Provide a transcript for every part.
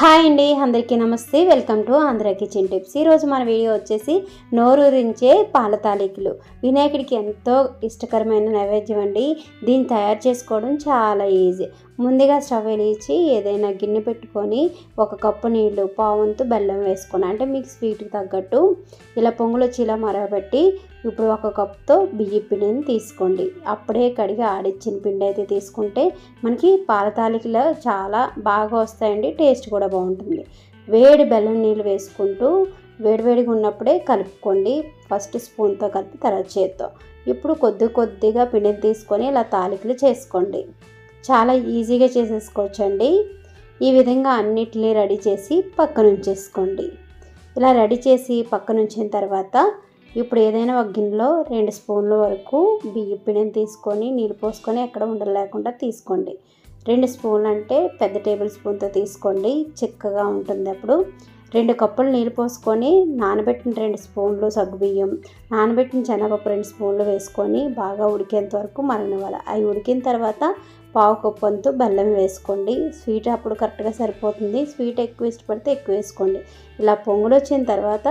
Hi అండి అందరికీ నమస్తే. Welcome to Andhra kitchen tips. ఈరోజు మన వీడియో వచ్చేసి నోరూరించే పాల తాలికలు. వినాయకుడికి ఎంతో ఇష్టకరమైన నైవేద్యం అండి. దీన్ని తయారు చేసుకోవడం చాలా ఈజీ. ముందుగా స్టవ్ వెలిగించి ఏదైనా గిన్నె పెట్టుకొని ఒక కప్పు నీళ్ళు పావంతు బెల్లం వేసుకోండి. అంటే మీకు స్వీట్కి తగ్గట్టు. ఇలా పొంగులు వచ్చి ఇలా మరగబెట్టి ఇప్పుడు ఒక కప్తో బియ్య పిండిని తీసుకోండి. అప్పుడే కడిగి ఆడిచ్చిన పిండి అయితే తీసుకుంటే మనకి పాల తాలికలు చాలా బాగా వస్తాయండి టేస్ట్ కూడా బాగుంటుంది. వేడి బెల్లం నీళ్ళు వేసుకుంటూ వేడివేడిగా ఉన్నప్పుడే కలుపుకోండి. ఫస్ట్ స్పూన్తో కలిపి తర్వాత చేత్తో. ఇప్పుడు కొద్ది కొద్దిగా పిండిని తీసుకొని ఇలా తాలికలు చేసుకోండి. చాలా ఈజీగా చేసేసుకోవచ్చండి. ఈ విధంగా అన్నిటిని రెడీ చేసి పక్కనుంచేసుకోండి. ఇలా రెడీ చేసి పక్కనుంచిన తర్వాత ఇప్పుడు ఏదైనా ఒక గిన్నెలో రెండు స్పూన్ల వరకు బియ్య పిండిని తీసుకొని నీళ్ళు పోసుకొని ఎక్కడ ఉండలు లేకుండా తీసుకోండి. రెండు స్పూన్లు అంటే పెద్ద టేబుల్ స్పూన్తో తీసుకోండి. చిక్కగా ఉంటుంది అప్పుడు. రెండు కప్పులు నీళ్ళు పోసుకొని నానబెట్టిన రెండు స్పూన్లు సగ్గుబియ్యం నానబెట్టిన శనగపప్పు రెండు స్పూన్లు వేసుకొని బాగా ఉడికేంత వరకు మరగనివ్వాలి. అవి ఉడికిన తర్వాత పావు కప్పు వంతు బెల్లం వేసుకోండి. స్వీట్ అప్పుడు కరెక్ట్గా సరిపోతుంది. స్వీట్ ఎక్కువ ఇష్టపడితే ఎక్కువ వేసుకోండి. ఇలా పొంగులు వచ్చిన తర్వాత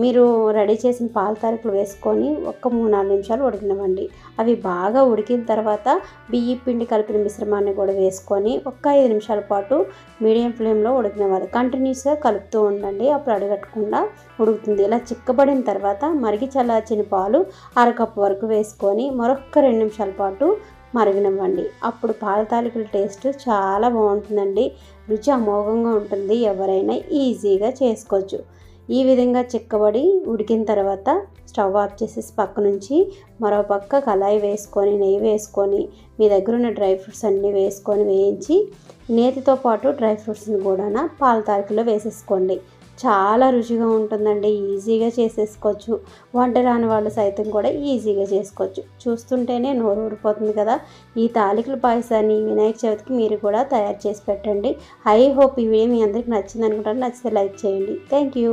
మీరు రెడీ చేసిన పాల తారీఖులు వేసుకొని ఒక్క మూడు నాలుగు నిమిషాలు ఉడికినవ్వండి. అవి బాగా ఉడికిన తర్వాత బియ్య పిండి కలిపిన మిశ్రమాన్ని కూడా వేసుకొని ఒక్క ఐదు నిమిషాల పాటు మీడియం ఫ్లేమ్లో ఉడికినవ్వాలి. కంటిన్యూస్గా కలుపుతూ ఉండండి. అప్పుడు అడగట్టకుండా ఉడుకుతుంది. ఇలా చిక్కబడిన తర్వాత మరిగి చల్లార్చిన పాలు అరకప్పు వరకు వేసుకొని మరొక రెండు నిమిషాల పాటు మరగనివ్వండి. అప్పుడు పాల తాలికల టేస్ట్ చాలా బాగుంటుందండి. రుచి అమోఘంగా ఉంటుంది. ఎవరైనా ఈజీగా చేసుకోవచ్చు. ఈ విధంగా చిక్కబడి ఉడికిన తర్వాత స్టవ్ ఆఫ్ చేసేసి పక్క నుంచి మరో పక్క కళాయి వేసుకొని నెయ్యి వేసుకొని మీ దగ్గర ఉన్న డ్రై ఫ్రూట్స్ అన్నీ వేసుకొని వేయించి నేతితో పాటు డ్రై ఫ్రూట్స్ని కూడా పాల తాలికలో వేసేసుకోండి. చాలా రుచిగా ఉంటుందండి. ఈజీగా చేసేసుకోవచ్చు. వంట రాని వాళ్ళు సైతం కూడా ఈజీగా చేసుకోవచ్చు. చూస్తుంటేనే నోరు ఊరిపోతుంది కదా. ఈ తాలికల పాయసాన్ని వినాయక చవితికి మీరు కూడా తయారు చేసి పెట్టండి. ఐ హోప్ ఈ వీడియో మీ అందరికి నచ్చింది అనుకుంటాను నచ్చితే లైక్ చేయండి. Thank you.